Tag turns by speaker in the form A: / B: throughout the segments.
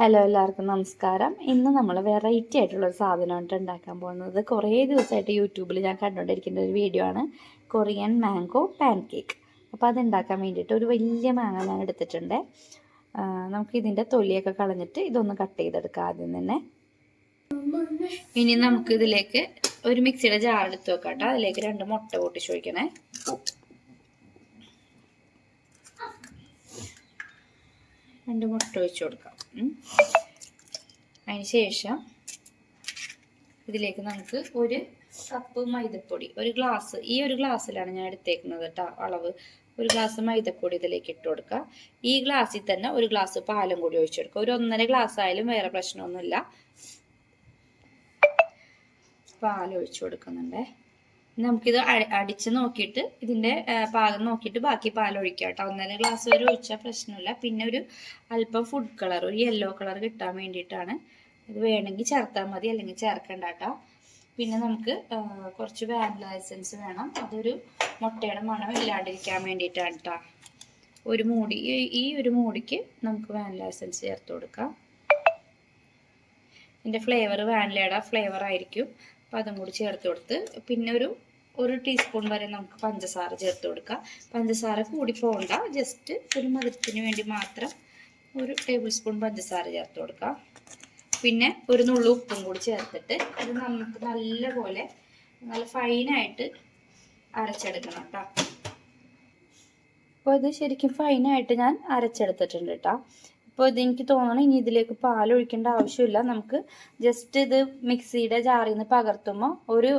A: Hello എല്ലാവർക്കും നമസ്കാരം. ഇന്ന് നമ്മൾ വെറൈറ്റി ആയിട്ടുള്ള ഒരു സാധനമായിട്ട് ഉണ്ടാക്കാൻ പോകുന്നത് കുറേ ദിവസമായിട്ട് യൂട്യൂബിൽ ഞാൻ കണ്ടുകൊണ്ടിരിക്കുന്ന ഒരു വീഡിയോ ആണ്. കൊറിയൻ മാംഗോ പാൻ കേക്ക് അപ്പോൾ അത് ഉണ്ടാക്കാൻ വേണ്ടിയിട്ട് ഒരു വലിയ മാങ്ങ ഞാൻ എടുത്തിട്ടുണ്ട്. നമുക്ക് ഇതിന്റെ തൊലിയൊക്കെ കളഞ്ഞിട്ട് ഇതൊന്ന് കട്ട് ചെയ്തെടുക്കാം ആദ്യം തന്നെ. ഇനി നമുക്ക് ഇതിലേക്ക് ഒരു മിക്സിയുടെ ജാർ എടുത്ത് വെക്കാം കേട്ടോ. അതിലേക്ക് രണ്ട് മുട്ട പൊട്ടിച്ച് ഒഴിക്കണേ. രണ്ട് മുട്ട ഒഴിച്ച് കൊടുക്കാം. അതിന് ശേഷം ഇതിലേക്ക് നമുക്ക് ഒരു കപ്പ് മൈദപ്പൊടി ഒരു ഗ്ലാസ് ഈ ഒരു ഗ്ലാസ്സിലാണ് ഞാൻ എടുത്തേക്കുന്നത് കേട്ടോ അളവ്. ഒരു ഗ്ലാസ് മൈദപ്പൊടി ഇതിലേക്ക് ഇട്ട് കൊടുക്കുക. ഈ ഗ്ലാസ്സിൽ തന്നെ ഒരു ഗ്ലാസ് പാലും കൂടി ഒഴിച്ചു കൊടുക്കുക. ഒരു ഒന്നര ഗ്ലാസ് ആയാലും വേറെ പ്രശ്നമൊന്നുമില്ല. പാൽ ഒഴിച്ചു കൊടുക്കുന്നുണ്ടേ. നമുക്കിത് അടിച്ച് നോക്കിയിട്ട് ഇതിന്റെ പാകം നോക്കിയിട്ട് ബാക്കി പാൽ കേട്ടോ. ഒന്നര ഗ്ലാസ് വരെ ഒഴിച്ചാൽ പ്രശ്നമില്ല. പിന്നെ ഒരു അല്പം ഫുഡ് കളർ ഒരു യെല്ലോ കളർ കിട്ടാൻ വേണ്ടിയിട്ടാണ്. ഇത് വേണമെങ്കിൽ ചേർത്താൽ മതി അല്ലെങ്കിൽ ചേർക്കണ്ട കേട്ടോ. പിന്നെ നമുക്ക് കുറച്ച് വാനില എസൻസ് വേണം. അതൊരു മുട്ടയുടെ മണം ഇല്ലാണ്ടിരിക്കാൻ വേണ്ടിയിട്ടാണ് കേട്ടോ. ഒരു മൂടി ഈ ഒരു മൂടിക്ക് നമുക്ക് വാനില എസൻസ് ചേർത്ത് കൊടുക്കാം. ഇതിന്റെ ഫ്ലേവർ വാനിലയുടെ ഫ്ലേവർ ആയിരിക്കും. അപ്പം അതും കൂടി ചേർത്ത് കൊടുത്ത് പിന്നെ ഒരു ഒരു ടീസ്പൂൺ വരെ നമുക്ക് പഞ്ചസാര ചേർത്ത് കൊടുക്കാം. പഞ്ചസാര കൂടി പോകണ്ട ജസ്റ്റ് ഒരു മധുരത്തിന് വേണ്ടി മാത്രം ഒരു ടേബിൾ സ്പൂൺ പഞ്ചസാര ചേർത്ത് കൊടുക്കാം. പിന്നെ ഒരു നുള്ളു ഉപ്പും കൂടി ചേർത്തിട്ട് അത് നമുക്ക് നല്ല പോലെ നല്ല ഫൈനായിട്ട് അരച്ചെടുക്കണം കേട്ടോ അപ്പോൾ ഇത് ശരിക്കും ഫൈനായിട്ട് ഞാൻ അരച്ചെടുത്തിട്ടുണ്ട് കേട്ടോ അപ്പോൾ ഇത് എനിക്ക് തോന്നണം ഇനി ഇതിലേക്ക് പാൽ ഒഴിക്കേണ്ട ആവശ്യമില്ല. നമുക്ക് ജസ്റ്റ് ഇത് മിക്സിയുടെ ജാറിൽ നിന്ന് പകർത്തുമ്പോൾ ഒരു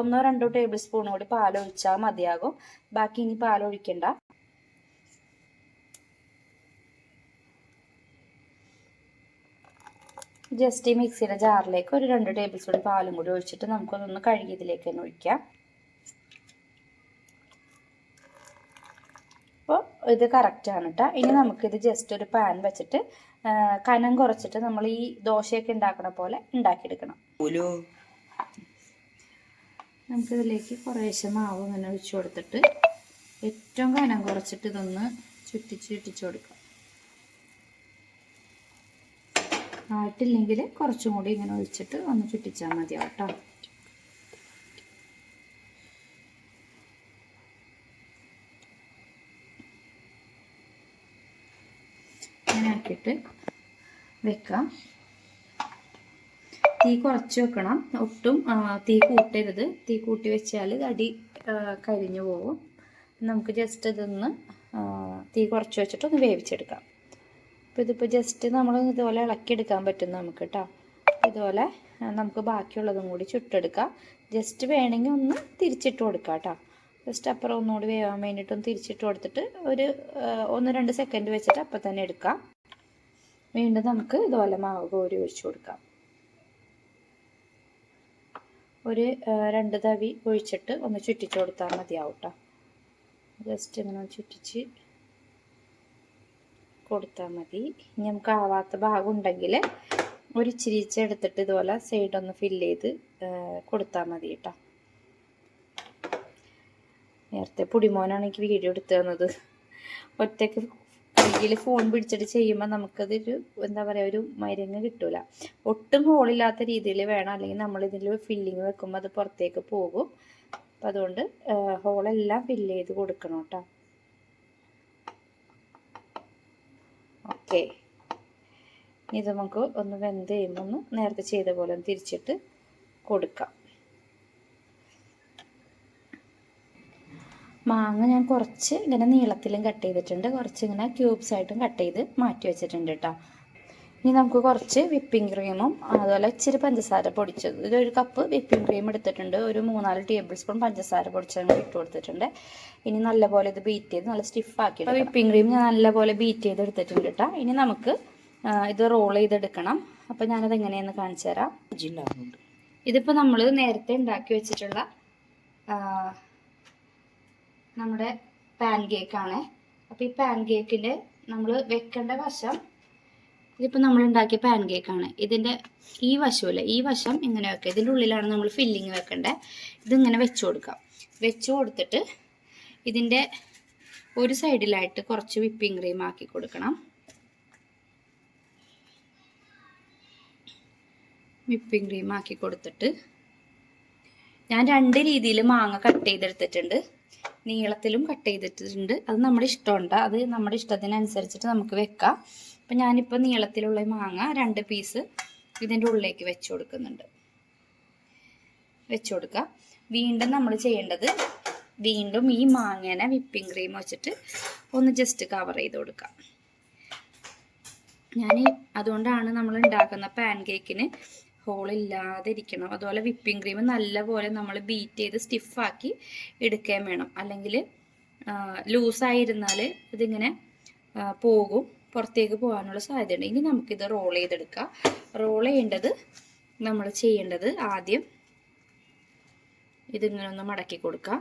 A: ഒന്നോ രണ്ടോ ടേബിൾ സ്പൂൺ കൂടി പാൽ ഒഴിച്ചാൽ മതിയാകും. ബാക്കി ഇനി പാൽ ഒഴിക്കണ്ട. ജസ്റ്റ് ഈ മിക്സിയുടെ ജാറിലേക്ക് ഒരു രണ്ട് ടേബിൾ സ്പൂൺ പാലും കൂടി ഒഴിച്ചിട്ട് നമുക്കതൊന്ന് കഴുകി ഇതിലേക്ക് തന്നെ ഒഴിക്കാം അപ്പോൾ ഇത് കറക്റ്റാണ് കേട്ടോ ഇനി നമുക്കിത് ജസ്റ്റ് ഒരു പാൻ വെച്ചിട്ട് കനം കുറച്ചിട്ട് നമ്മൾ ഈ ദോശയൊക്കെ ഉണ്ടാക്കണ പോലെ ഉണ്ടാക്കിയെടുക്കണം. നമുക്കിതിലേക്ക് കുറേശ്ശെ മാവ് ഇങ്ങനെ ഒഴിച്ചു കൊടുത്തിട്ട് ഏറ്റവും കനം കുറച്ചിട്ട് ഇതൊന്ന് ചുറ്റിച്ച് ചുറ്റിച്ച് കൊടുക്കാം. ആയിട്ടില്ലെങ്കിൽ കുറച്ചും കൂടി ഇങ്ങനെ ഒഴിച്ചിട്ട് ഒന്ന് ചുറ്റിച്ചാൽ മതിയാവും കേട്ടോ ഇങ്ങനെ ആക്കിയിട്ട് വെക്കാം. തീ കുറച്ച് വെക്കണം. ഒട്ടും തീ കൂട്ടരുത്. തീ കൂട്ടി വെച്ചാൽ അടി കരിഞ്ഞു പോകും നമുക്ക് ജസ്റ്റ് ഇതൊന്ന് തീ കുറച്ച് വെച്ചിട്ട് ഒന്ന് വേവിച്ചെടുക്കാം. അപ്പോൾ ഇതിപ്പോൾ ജസ്റ്റ് നമ്മൾ ഇതുപോലെ ഇളക്കിയെടുക്കാൻ പറ്റും നമുക്ക് കേട്ടോ ഇതുപോലെ നമുക്ക് ബാക്കിയുള്ളതും കൂടി ചുട്ടെടുക്കാം. ജസ്റ്റ് വേണമെങ്കിൽ ഒന്ന് തിരിച്ചിട്ട് കൊടുക്കാം കേട്ടോ ജസ്റ്റ് അപ്പുറം ഒന്നുകൂടി വേവാൻ വേണ്ടിയിട്ടൊന്ന് തിരിച്ചിട്ട് കൊടുത്തിട്ട് ഒരു ഒന്ന് രണ്ട് സെക്കൻഡ് വെച്ചിട്ട് അപ്പം തന്നെ എടുക്കാം. വീണ്ടും നമുക്ക് ഇതുപോലെ മാവ് കോരി ഒഴിച്ചു കൊടുക്കാം. ഒരു രണ്ട് തവി ഒഴിച്ചിട്ട് ഒന്ന് ചുറ്റിച്ച് കൊടുത്താൽ മതിയാവും കേട്ടോ ജസ്റ്റ് ഇങ്ങനെ ചുറ്റിച്ച് കൊടുത്താൽ മതി. ഇനി നമുക്ക് ആവാത്ത ഭാഗം ഉണ്ടെങ്കിൽ ഒരു ചിരിച്ച എടുത്തിട്ട് ഇതുപോലെ സൈഡ് ഒന്ന് ഫില്ല് ചെയ്ത് കൊടുത്താൽ മതി കേട്ടോ നേരത്തെ പുടിമോനാണ് എനിക്ക് വീഡിയോ എടുത്തു തന്നത്. ഒറ്റയ്ക്ക് കയ്യിൽ ഫോൺ പിടിച്ചിട്ട് ചെയ്യുമ്പോൾ നമുക്കതൊരു എന്താ പറയുക ഒരു മരുങ്ങ് കിട്ടൂല. ഒട്ടും ഹോളില്ലാത്ത രീതിയിൽ വേണം. അല്ലെങ്കിൽ നമ്മൾ ഇതിൽ ഫില്ലിങ് വെക്കുമ്പോൾ അത് പുറത്തേക്ക് പോകും. അപ്പം അതുകൊണ്ട് ഹോളെല്ലാം ഫില്ല് ചെയ്ത് കൊടുക്കണം കേട്ടോ. ഓക്കെ ഇത് നമുക്ക് ഒന്ന് വെന്ത് കഴിയുമ്പോൾ ഒന്ന് നേരത്തെ ചെയ്ത പോലെ തിരിച്ചിട്ട് കൊടുക്കാം. മാങ്ങ ഞാൻ കുറച്ച് ഇങ്ങനെ നീളത്തിലും കട്ട് ചെയ്തിട്ടുണ്ട്. കുറച്ച് ഇങ്ങനെ ക്യൂബ്സ് ആയിട്ടും കട്ട് ചെയ്ത് മാറ്റി വെച്ചിട്ടുണ്ട് കേട്ടോ ഇനി നമുക്ക് കുറച്ച് വിപ്പിംഗ് ക്രീമും അതുപോലെ ഇച്ചിരി പഞ്ചസാര പൊടിച്ചത്. ഇതൊരു കപ്പ് വിപ്പിംഗ് ക്രീം എടുത്തിട്ടുണ്ട്. ഒരു മൂന്നാൽ ടേബിൾ സ്പൂൺ പഞ്ചസാര പൊടിച്ചത് ഇട്ട് കൊടുത്തിട്ടുണ്ട്. ഇനി നല്ലപോലെ ഇത് ബീറ്റ് ചെയ്ത് നല്ല സ്റ്റിഫ് ആക്കി വിപ്പിംഗ് ക്രീം ഞാൻ നല്ലപോലെ ബീറ്റ് ചെയ്ത് എടുത്തിട്ടുണ്ട് കേട്ടോ ഇനി നമുക്ക് ഇത് റോൾ ചെയ്തെടുക്കണം. അപ്പം ഞാനത് എങ്ങനെയെന്ന് കാണിച്ചു തരാം ഇതിപ്പോൾ നമ്മൾ നേരത്തെ ഉണ്ടാക്കി വെച്ചിട്ടുള്ള നമ്മുടെ പാൻ കേക്കാണ് അപ്പോൾ ഈ പാൻ കേക്കിന്റെ നമ്മൾ വെക്കേണ്ട വശം ഇതിപ്പോൾ നമ്മൾ ഉണ്ടാക്കിയ പാൻ കേക്കാണ് ഇതിന്റെ ഈ വശമില്ല ഈ വശം ഇങ്ങനെ വെക്കുക ഇതിന്റെ ഉള്ളിലാണ് നമ്മൾ ഫില്ലിങ് വെക്കേണ്ടത് ഇതിങ്ങനെ വെച്ച് കൊടുക്കാം. വെച്ച് കൊടുത്തിട്ട് ഇതിന്റെ ഒരു സൈഡിലായിട്ട് കുറച്ച് വിപ്പിംഗ് ക്രീം ആക്കി കൊടുക്കണം. വിപ്പിംഗ് ക്രീം ആക്കി കൊടുത്തിട്ട് ഞാൻ രണ്ട് രീതിയിൽ മാങ്ങ കട്ട് ചെയ്തെടുത്തിട്ടുണ്ട്. നീളത്തിലും കട്ട് ചെയ്തിട്ടുണ്ട്. അത് നമ്മുടെ ഇഷ്ടമുണ്ട്. അത് നമ്മുടെ ഇഷ്ടത്തിനനുസരിച്ചിട്ട് നമുക്ക് വെക്കാം. അപ്പം ഞാനിപ്പോൾ നീളത്തിലുള്ള മാങ്ങ രണ്ട് പീസ് ഇതിന്റെ ഉള്ളിലേക്ക് വെച്ച് കൊടുക്കുന്നുണ്ട്. വെച്ച് കൊടുക്കുക വീണ്ടും നമ്മൾ ചെയ്യേണ്ടത് വീണ്ടും ഈ മാങ്ങേനെ വിപ്പിംഗ് ക്രീം വെച്ചിട്ട് ഒന്ന് ജസ്റ്റ് കവർ ചെയ്ത് കൊടുക്കാം. ഞാൻ അതുകൊണ്ടാണ് നമ്മൾ ഉണ്ടാക്കുന്ന പാൻ കേക്കിന് ഹോളില്ലാതെ ഇരിക്കണം അതുപോലെ വിപ്പിംഗ് ക്രീം നല്ലപോലെ നമ്മൾ ബീറ്റ് ചെയ്ത് സ്റ്റിഫാക്കി എടുക്കുകയും വേണം. അല്ലെങ്കിൽ ലൂസായിരുന്നാൽ ഇതിങ്ങനെ പോകും. പുറത്തേക്ക് പോകാനുള്ള സാധ്യതയുണ്ട്. ഇനി നമുക്കിത് റോൾ ചെയ്തെടുക്കാം. റോൾ ചെയ്യേണ്ടത് നമ്മൾ ചെയ്യേണ്ടത് ആദ്യം ഇതിങ്ങനെ ഒന്ന് മടക്കി കൊടുക്കുക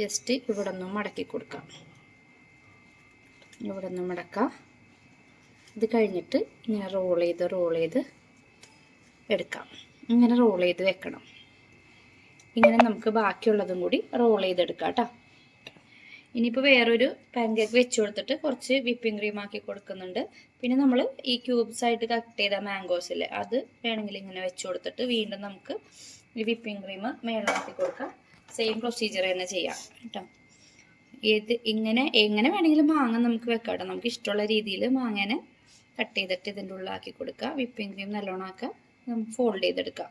A: ജസ്റ്റ് ഇവിടെ ഒന്ന് മടക്കി കൊടുക്കാം. ഇവിടെ നിന്ന് മടക്കാം. ഇത് കഴിഞ്ഞിട്ട് ഇങ്ങനെ റോൾ ചെയ്ത് റോൾ ചെയ്ത് എടുക്കാം. ഇങ്ങനെ റോൾ ചെയ്ത് വെക്കണം. ഇങ്ങനെ നമുക്ക് ബാക്കിയുള്ളതും കൂടി റോൾ ചെയ്തെടുക്കാം കേട്ടോ. ഇനിയിപ്പോൾ വേറൊരു പാൻകേക്ക് വെച്ച് കൊടുത്തിട്ട് കുറച്ച് വിപ്പിംഗ് ക്രീം ആക്കി കൊടുക്കുന്നുണ്ട്. പിന്നെ നമ്മൾ ഈ ക്യൂബ്സ് ആയിട്ട് കട്ട് ചെയ്ത മാംഗോസിൽ അത് വേണമെങ്കിൽ ഇങ്ങനെ വെച്ച് കൊടുത്തിട്ട് വീണ്ടും നമുക്ക് ഈ വിപ്പിംഗ് ക്രീം മേളാക്കി കൊടുക്കാം. സെയിം പ്രൊസീജിയർ തന്നെ ചെയ്യാം കേട്ടോ. ഏത് ഇങ്ങനെ എങ്ങനെ വേണമെങ്കിലും മാങ്ങ നമുക്ക് വെക്കാം കേട്ടോ. നമുക്ക് ഇഷ്ടമുള്ള രീതിയിൽ മാങ്ങനെ കട്ട് ചെയ്തിട്ട് ഇതിന്റെ ഉള്ളിലാക്കി കൊടുക്കുക. വിപ്പിംഗ് ക്രീം നല്ലോണം ആക്കുക. നമുക്ക് ഫോൾഡ് ചെയ്തെടുക്കാം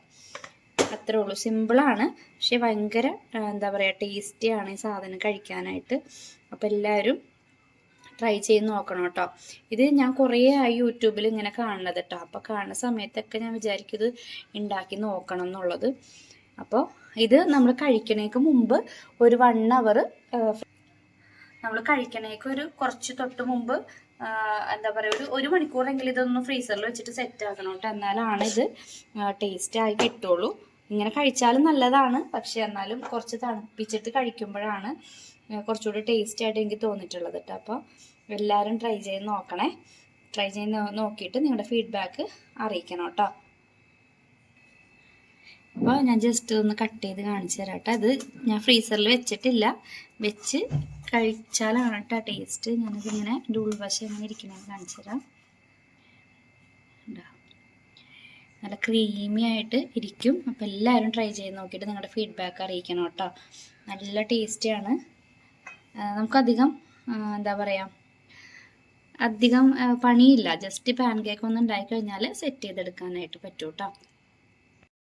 A: അത്രേ ഉള്ളൂ. സിമ്പിളാണ് പക്ഷേ ഭയങ്കര എന്താ പറയുക ടേസ്റ്റിയാണ് ഈ സാധനം കഴിക്കാനായിട്ട്. അപ്പോൾ എല്ലാവരും ട്രൈ ചെയ്ത് നോക്കണം കേട്ടോ. ഇത് ഞാൻ കുറേ ആയി യൂട്യൂബിൽ ഇങ്ങനെ കാണുന്നത് കേട്ടോ. അപ്പോൾ കാണുന്ന സമയത്തൊക്കെ ഞാൻ വിചാരിക്കും ഇത് ഉണ്ടാക്കി നോക്കണം എന്നുള്ളത്. അപ്പോൾ ഇത് നമ്മൾ കഴിക്കണേക്ക് മുമ്പ് ഒരു വൺ അവർ നമ്മൾ കഴിക്കണേക്ക് ഒരു കുറച്ച് തൊട്ട് മുമ്പ് എന്താ പറയുക ഒരു ഒരു മണിക്കൂറെങ്കിലും ഇതൊന്ന് ഫ്രീസറിൽ വെച്ചിട്ട് സെറ്റ് ആക്കണം കേട്ടോ. എന്നാലാണ് ഇത് ടേസ്റ്റ് ആയി കിട്ടുള്ളൂ. ഇങ്ങനെ കഴിച്ചാലും നല്ലതാണ്. പക്ഷെ എന്നാലും കുറച്ച് തണുപ്പിച്ചിട്ട് കഴിക്കുമ്പോഴാണ് കുറച്ചുകൂടി ടേസ്റ്റ് ആയിട്ട് എനിക്ക് തോന്നിയിട്ടുള്ളത് കേട്ടോ. അപ്പോൾ എല്ലാവരും ട്രൈ ചെയ്ത് നോക്കണേ. ട്രൈ ചെയ്ത് നോക്കിയിട്ട് നിങ്ങളുടെ ഫീഡ്ബാക്ക് അറിയിക്കണം കേട്ടോ. അപ്പോൾ ഞാൻ ജസ്റ്റ് ഒന്ന് കട്ട് ചെയ്ത് കാണിച്ചു തരാം കേട്ടോ അത് ഞാൻ ഫ്രീസറിൽ വെച്ചിട്ടില്ല. വെച്ച് കഴിച്ചാലാണ് കേട്ടോ ടേസ്റ്റ് ഞാനതിങ്ങനെ ഇങ്ങനെ ഉൾവശം എങ്ങനെ ഇരിക്കണമെന്ന് കാണിച്ചു തരാം. നല്ല ക്രീമി ആയിട്ട് ഇരിക്കും. അപ്പോൾ എല്ലാവരും ട്രൈ ചെയ്ത് നോക്കിയിട്ട് നിങ്ങളുടെ ഫീഡ്ബാക്ക് അറിയിക്കണം കേട്ടോ നല്ല ടേസ്റ്റിയാണ് നമുക്കധികം എന്താ പറയുക അധികം പണിയില്ല. ജസ്റ്റ് പാൻ കേക്ക് ഒന്ന് ഉണ്ടാക്കി കഴിഞ്ഞാൽ സെറ്റ് ചെയ്തെടുക്കാനായിട്ട് പറ്റൂ കേട്ടോ